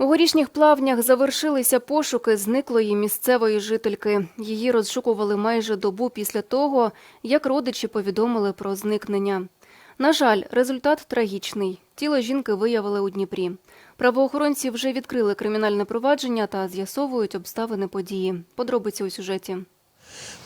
У горішніх плавнях завершилися пошуки зниклої місцевої жительки. Її розшукували майже добу після того, як родичі повідомили про зникнення. На жаль, результат трагічний. Тіло жінки виявили у Дніпрі. Правоохоронці вже відкрили кримінальне провадження та з'ясовують обставини події. Подробиці у сюжеті.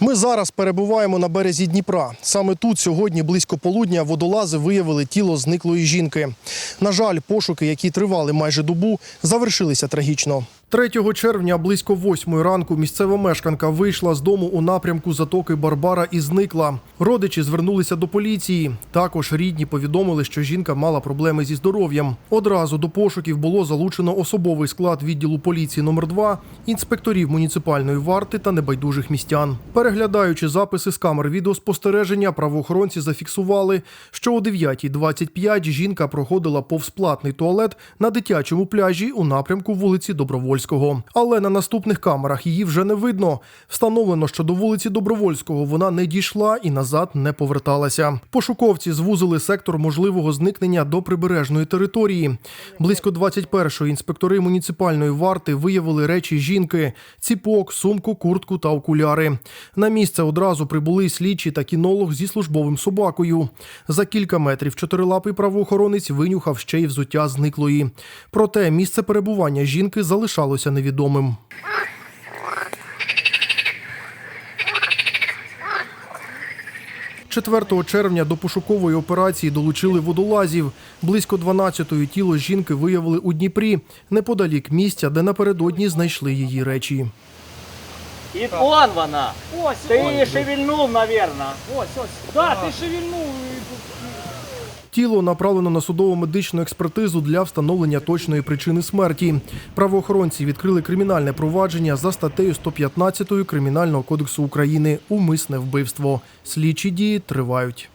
Ми зараз перебуваємо на березі Дніпра. Саме тут сьогодні близько полудня водолази виявили тіло зниклої жінки. На жаль, пошуки, які тривали майже добу, завершилися трагічно. 3 червня близько 8 ранку місцева мешканка вийшла з дому у напрямку затоки Барбара і зникла. Родичі звернулися до поліції. Також рідні повідомили, що жінка мала проблеми зі здоров'ям. Одразу до пошуків було залучено особовий склад відділу поліції номер 2 інспекторів муніципальної варти та небайдужих містян. Переглядаючи записи з камер відеоспостереження, правоохоронці зафіксували, що о 9.25 жінка проходила повз платний туалет на дитячому пляжі у напрямку вулиці Добровольського. Але на наступних камерах її вже не видно. Встановлено, що до вулиці Добровольського вона не дійшла і назад не поверталася. Пошуковці звузили сектор можливого зникнення до прибережної території. Близько 21-ї інспектори муніципальної варти виявили речі жінки: ціпок, сумку, куртку та окуляри. На місце одразу прибули слідчі та кінолог зі службовим собакою. За кілька метрів чотирилапий правоохоронець винюхав ще й взуття зниклої. Проте місце перебування жінки залишалося невідомим. Четвертого червня до пошукової операції долучили водолазів. Близько 12-ї тіло жінки виявили у Дніпрі, неподалік місця, де напередодні знайшли її речі. І он вона. Ось, Ти її шевельнув, навірно. ось, ось. Да, ти шевельнув. Тіло направлено на судово медичну експертизу для встановлення точної причини смерті. Правоохоронці відкрили кримінальне провадження за статтею 115 Кримінального кодексу України Умисне вбивство. Слідчі дії тривають.